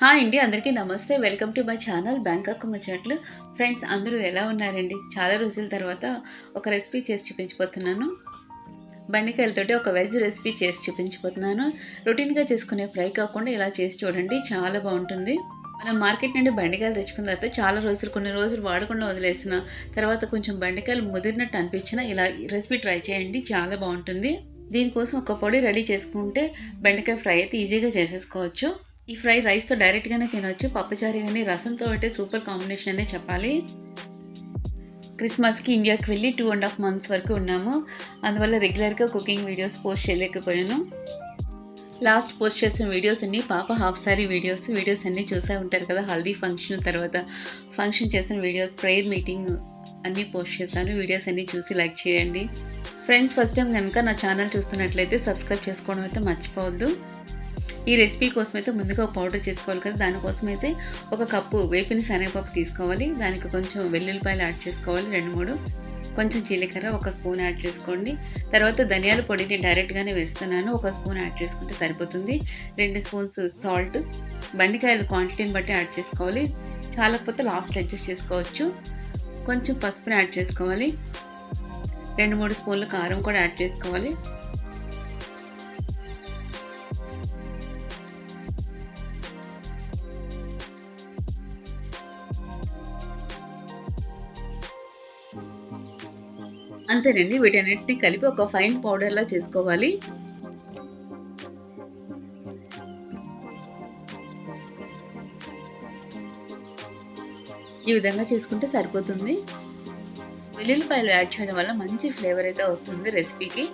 Hi అండి అందరికీ నమస్తే. Welcome to my channel. Bangkok వచ్చినట్లు ఫ్రెండ్స్ అందరూ ఎలా ఉన్నారండి? చాలా రోజుల తర్వాత ఒక రెసిపీ చేసి చూపించిపోతున్నాను బండికాయలతోటి ఒక వెజ్ రెసిపీ చేసి చూపించిపోతున్నాను రొటీన్గా చేసుకునే ఫ్రై కాకుండా ఇలా చేసి చూడండి చాలా బాగుంటుంది. మనం మార్కెట్ నుండి బెండకాయలు తెచ్చుకున్న తర్వాత చాలా రోజులు కొన్ని రోజులు వాడకుండా వదిలేసిన తర్వాత కొంచెం బెండకాయలు ముదిరినట్టు అనిపించిన ఇలా రెసిపీ ట్రై చేయండి చాలా బాగుంటుంది. దీనికోసం ఒక పొడి రెడీ చేసుకుంటే బెండకాయ ఫ్రై అయితే ఈజీగా చేసేసుకోవచ్చు. ఈ ఫ్రై రైస్తో డైరెక్ట్గానే తినవచ్చు పప్పచారి కానీ రసంతో అంటే సూపర్ కాంబినేషన్ అనే చెప్పాలి. క్రిస్మస్కి ఇండియాకి వెళ్ళి టూ అండ్ హాఫ్ మంత్స్ వరకు ఉన్నాము. అందువల్ల రెగ్యులర్గా కుకింగ్ వీడియోస్ పోస్ట్ చేయలేకపోయాను. లాస్ట్ పోస్ట్ చేసిన వీడియోస్ అన్ని పాప హాఫ్ సారీ వీడియోస్ వీడియోస్ అన్నీ చూసే ఉంటారు కదా హల్దీ ఫంక్షన్ తర్వాత. ఫంక్షన్ చేసిన వీడియోస్ ప్రేయర్ మీటింగ్ అన్నీ పోస్ట్ చేశాను. వీడియోస్ అన్నీ చూసి లైక్ చేయండి. ఫ్రెండ్స్ ఫస్ట్ టైం కనుక నా ఛానల్ చూస్తున్నట్లయితే సబ్స్క్రైబ్ చేసుకోవడం అయితే మర్చిపోవద్దు. ఈ రెసిపీ కోసం అయితే ముందుగా పౌడర్ చేసుకోవాలి కదా. దానికోసం అయితే ఒక కప్పు వేపిన శనగపప్పు తీసుకోవాలి. దానికి కొంచెం వెల్లుల్లిపాయలు యాడ్ చేసుకోవాలి రెండు మూడు. కొంచెం జీలకర్ర ఒక స్పూన్ యాడ్ చేసుకోండి. తర్వాత ధనియాల పొడిని డైరెక్ట్గానే వేస్తున్నాను. ఒక స్పూన్ యాడ్ చేసుకుంటే సరిపోతుంది. రెండు స్పూన్స్ సాల్ట్. బండికాయల క్వాంటిటీని బట్టి యాడ్ చేసుకోవాలి. చాలకపోతే లాస్ట్ అడ్జస్ట్ చేసుకోవచ్చు. కొంచెం పసుపుని యాడ్ చేసుకోవాలి. రెండు మూడు స్పూన్ల కారం కూడా యాడ్ చేసుకోవాలి. అంతేనండి వీటన్నిటిని కలిపి ఒక ఫైన్ పౌడర్లా చేసుకోవాలి. ఈ విధంగా చేసుకుంటే సరిపోతుంది. వెల్లుల్లిపాయలు యాడ్ చేయడం వల్ల మంచి ఫ్లేవర్ అయితే వస్తుంది రెసిపీకి.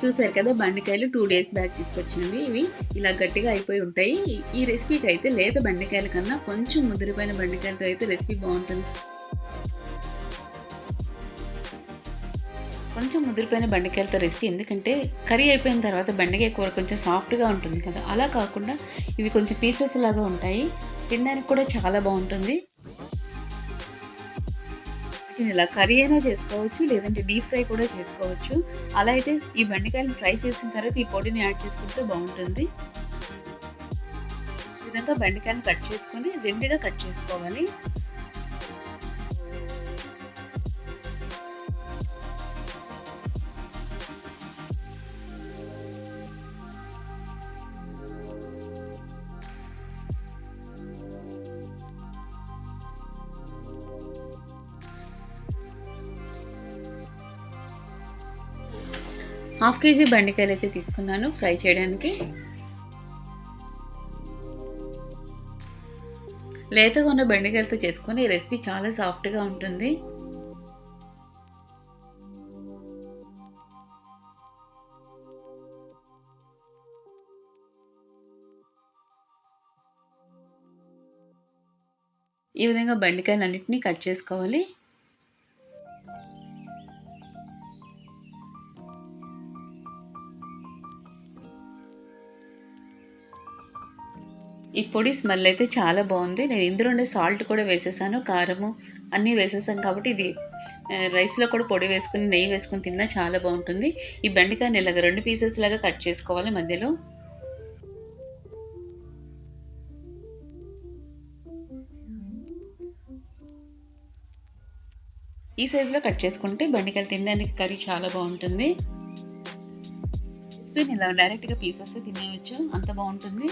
చూసారు కదా బండికాయలు టూ డేస్ బ్యాక్ తీసుకొచ్చినవి. ఇవి ఇలా గట్టిగా అయిపోయి ఉంటాయి. ఈ రెసిపీకి అయితే లేత బండికాయల కన్నా కొంచెం ముదిరిపోయిన బండికాయలతో అయితే రెసిపీ బాగుంటుంది. కొంచెం ముదిరిపోయిన బెండకాయలతో రెసిపీ ఎందుకంటే కర్రీ అయిపోయిన తర్వాత బెండకాయ కూర కొంచెం సాఫ్ట్గా ఉంటుంది కదా. అలా కాకుండా ఇవి కొంచెం పీసెస్ లాగా ఉంటాయి. తినడానికి కూడా చాలా బాగుంటుంది. ఇలా కర్రీ అయినా చేసుకోవచ్చు లేదంటే డీప్ ఫ్రై కూడా చేసుకోవచ్చు. అలా అయితే ఈ బెండకాయలు ఫ్రై చేసిన తర్వాత ఈ పొడిని యాడ్ చేసుకుంటే బాగుంటుంది. విధంగా బెండకాయలు కట్ చేసుకొని రెండుగా కట్ చేసుకోవాలి. హాఫ్ కేజీ బెండకాయలు అయితే తీసుకున్నాను ఫ్రై చేయడానికి. లేతగా ఉన్న బెండకాయలతో చేసుకొని ఈ రెసిపీ చాలా సాఫ్ట్గా ఉంటుంది. ఈ విధంగా బెండకాయలు అన్నింటినీ కట్ చేసుకోవాలి. ఈ పొడి స్మెల్ అయితే చాలా బాగుంది. నేను ఇందులో ఉండే సాల్ట్ కూడా వేసేసాను కారము అన్నీ వేసేసాను కాబట్టి ఇది రైస్లో కూడా పొడి వేసుకుని నెయ్యి వేసుకుని తిన్నా చాలా బాగుంటుంది. ఈ బెండకాయని ఇలాగ రెండు పీసెస్ లాగా కట్ చేసుకోవాలి మధ్యలో. ఈ సైజులో కట్ చేసుకుంటే బెండకాయలు తినడానికి కర్రీ చాలా బాగుంటుంది. స్పూన్ ఇలా డైరెక్ట్గా పీసెస్ తినేయచ్చు అంత బాగుంటుంది.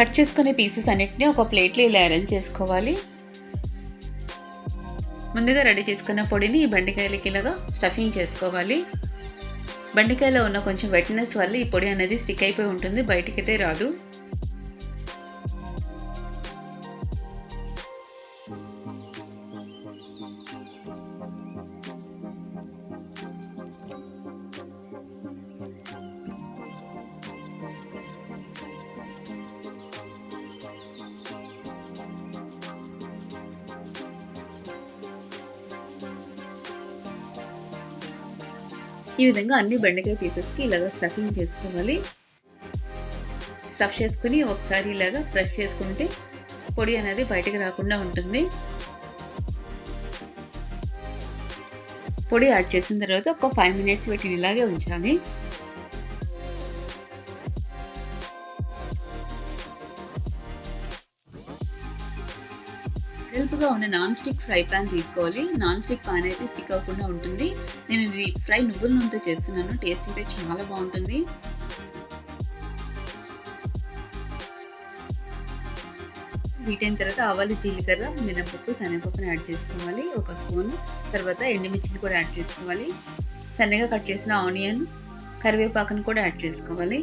కట్ చేసుకునే పీసెస్ అన్నిటిని ఒక ప్లేట్లో ఇలా అరేంజ్ చేసుకోవాలి. ముందుగా రెడీ చేసుకున్న పొడిని ఈ బెండకాయలకి ఇలాగా స్టఫింగ్ చేసుకోవాలి. బెండకాయలో ఉన్న కొంచెం వెట్నెస్ వల్ల ఈ పొడి అనేది స్టిక్ అయిపోయి ఉంటుంది బయటికైతే రాదు. ఈ విధంగా అన్ని బెండకాయ పీసెస్కి ఇలాగ స్టఫింగ్ చేసుకోవాలి. స్టఫ్ చేసుకుని ఒకసారి ఇలాగా ప్రెస్ చేసుకుంటే పొడి అనేది బయటకు రాకుండా ఉంటుంది. పొడి యాడ్ చేసిన తర్వాత ఒక ఫైవ్ మినిట్స్ వీటిని ఇలాగే ఉంచాలి. హెల్ప్గా ఉన్న నాన్ స్టిక్ ఫ్రై ప్యాన్ తీసుకోవాలి. నాన్ స్టిక్ పాన్ అయితే స్టిక్ అవ్వకుండా ఉంటుంది. నేను ఇది ఫ్రై నువ్వుల నూనెతో చేస్తున్నాను. టేస్ట్ అయితే చాలా బాగుంటుంది. వీటైన తర్వాత ఆవాలు జీలకర్ర మినపప్పు శనగపప్పుని యాడ్ చేసుకోవాలి. ఒక స్పూన్. తర్వాత ఎండుమిర్చిని కూడా యాడ్ చేసుకోవాలి. సన్నగా కట్ చేసిన ఆనియన్ కరివేపాకును కూడా యాడ్ చేసుకోవాలి.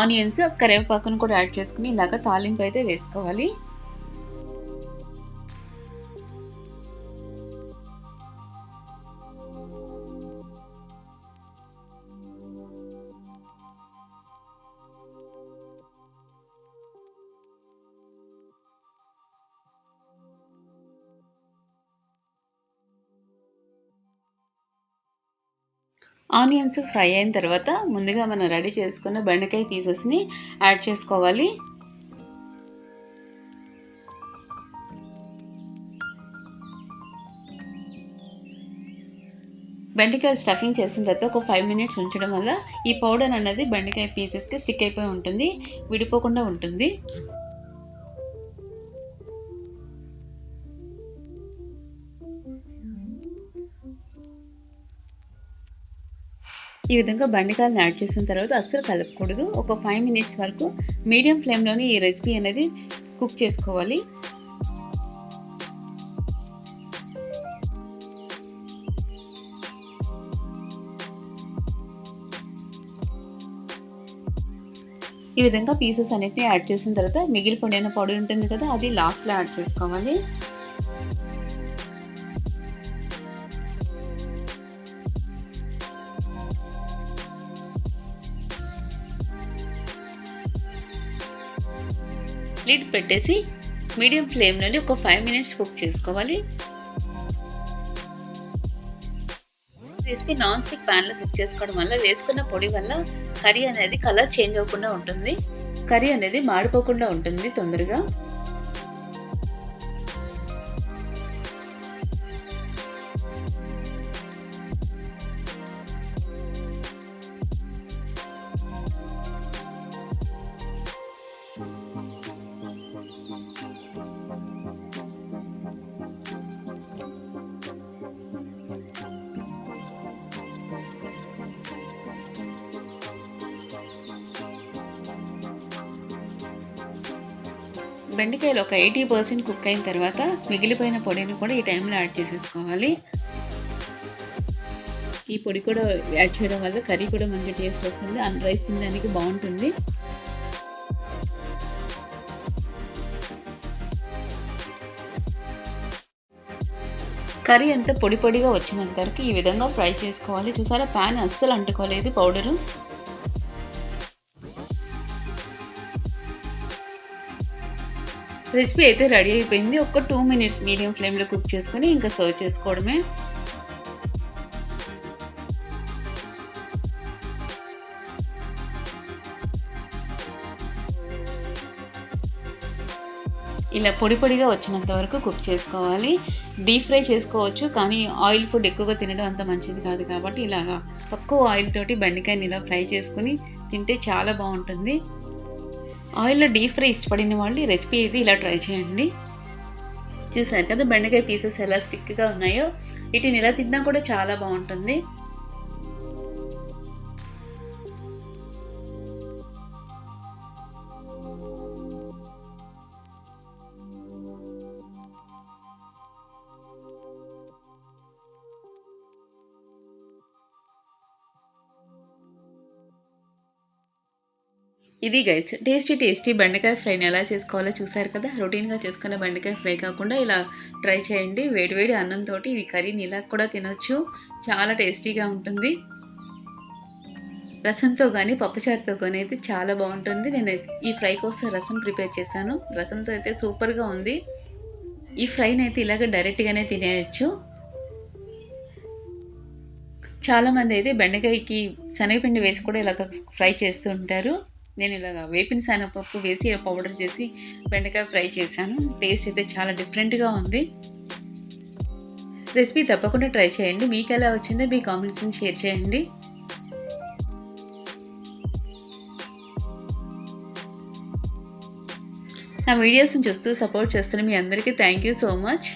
ఆనియన్స్ కరివేపాకును కూడా యాడ్ చేసుకుని ఇలాగ తాలింపు అయితే వేసుకోవాలి. ఆనియన్స్ ఫ్రై అయిన తర్వాత ముందుగా మనం రెడీ చేసుకున్న బెండకాయ పీసెస్ని యాడ్ చేసుకోవాలి. బెండకాయ స్టఫింగ్ చేసిన తర్వాత ఒక ఫైవ్ మినిట్స్ ఉంచడం వల్ల ఈ పౌడర్ అనేది బెండకాయ పీసెస్కి స్టిక్ అయిపోయి ఉంటుంది విడిపోకుండా ఉంటుంది. ఈ విధంగా బండికాయలను యాడ్ చేసిన తర్వాత అస్సలు కలపకూడదు. ఒక ఫైవ్ మినిట్స్ వరకు మీడియం ఫ్లేమ్లోనే ఈ రెసిపీ అనేది కుక్ చేసుకోవాలి. ఈ విధంగా పీసెస్ అనేవి యాడ్ చేసిన తర్వాత మిగిలిపోయిన పొడి ఉంటుంది కదా అది లాస్ట్లో యాడ్ చేసుకోవాలి. లిడ్ పెట్టేసి మీడియం ఫ్లేమ్లోని ఒక ఫైవ్ మినిట్స్ కుక్ చేసుకోవాలి. రెసిపీ నాన్ స్టిక్ ప్యాన్లో కుక్ చేసుకోవడం వల్ల వేసుకున్న పొడి వల్ల కర్రీ అనేది కలర్ చేంజ్ అవ్వకుండా ఉంటుంది. కర్రీ అనేది మాడిపోకుండా ఉంటుంది తొందరగా. బెండకాయలు ఒక ఎయిటీ పర్సెంట్ కుక్ అయిన తర్వాత మిగిలిపోయిన పొడిని కూడా ఈ టైంలో యాడ్ చేసేసుకోవాలి. ఈ పొడి కూడా యాడ్ చేయడం వల్ల కర్రీ కూడా మంచి టేస్ట్ వస్తుంది. అండ్ రైస్ తినడానికి బాగుంటుంది. కర్రీ అంతా పొడి పొడిగా వచ్చినంతవరకు ఈ విధంగా ఫ్రై చేసుకోవాలి. చూసారా? ప్యాన్ అస్సలు అంటుకోలేదు పౌడరు. రెసిపీ అయితే రెడీ అయిపోయింది. ఒక టూ మినిట్స్ మీడియం ఫ్లేమ్లో కుక్ చేసుకొని ఇంకా సర్వ్ చేసుకోవడమే. ఇలా పొడి పొడిగా వచ్చినంత వరకు కుక్ చేసుకోవాలి. డీప్ ఫ్రై చేసుకోవచ్చు కానీ ఆయిల్ ఫుడ్ ఎక్కువగా తినడం అంత మంచిది కాదు కాబట్టి ఇలాగా తక్కువ ఆయిల్ తోటి బెండకాయని ఇలా ఫ్రై చేసుకుని తింటే చాలా బాగుంటుంది. ఆయిల్లో డీప్ ఫ్రై ఇష్టపడిన వాళ్ళు ఈ రెసిపీ అయితే ఇలా ట్రై చేయండి. చూసారు కదా బెండకాయ పీసెస్ ఎలా స్టిక్గా ఉన్నాయో? వీటిని ఇలా తిన్నా కూడా చాలా బాగుంటుంది. ఇది గైస్ టేస్టీ టేస్టీ బెండకాయ ఫ్రైని ఎలా చేసుకోవాలో చూసారు కదా? రొటీన్గా చేసుకున్న బెండకాయ ఫ్రై కాకుండా ఇలా ట్రై చేయండి. వేడివేడి అన్నంతో ఇది కర్రీని ఇలా కూడా తినొచ్చు. చాలా టేస్టీగా ఉంటుంది. రసంతో కానీ పప్పుచారుతో కానీ అయితే చాలా బాగుంటుంది. నేను ఈ ఫ్రై కోసం రసం ప్రిపేర్ చేశాను. రసంతో అయితే సూపర్గా ఉంది. ఈ ఫ్రైని అయితే ఇలాగ డైరెక్ట్గానే తినేయచ్చు. చాలామంది అయితే బెండకాయకి శనగపిండి వేసి కూడా ఇలాగ ఫ్రై చేస్తూ ఉంటారు. నేను ఇలాగ వేపిన శనగపప్పు వేసి పౌడర్ చేసి బెండకాయ ఫ్రై చేశాను. టేస్ట్ అయితే చాలా డిఫరెంట్గా ఉంది. రెసిపీ తప్పకుండా ట్రై చేయండి. మీకు ఎలా వచ్చిందో మీ కామెంట్స్ని షేర్ చేయండి. నా వీడియోస్ని చూస్తూ సపోర్ట్ చేస్తున్న మీ అందరికీ thank you so much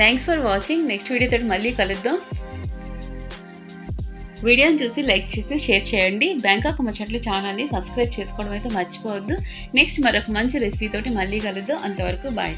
thanks for watching next వీడియోతో మళ్ళీ కలుద్దాం. వీడియోని చూసి లైక్ చేసి షేర్ చేయండి. బ్యాంకాక్ ముచ్చట్లు ఛానల్ని సబ్స్క్రైబ్ చేసుకోవడం అయితే మర్చిపోవద్దు. నెక్స్ట్ మరొక మంచి రెసిపీతోటి మళ్ళీ కలుద్దాం. అంతవరకు బాయ్.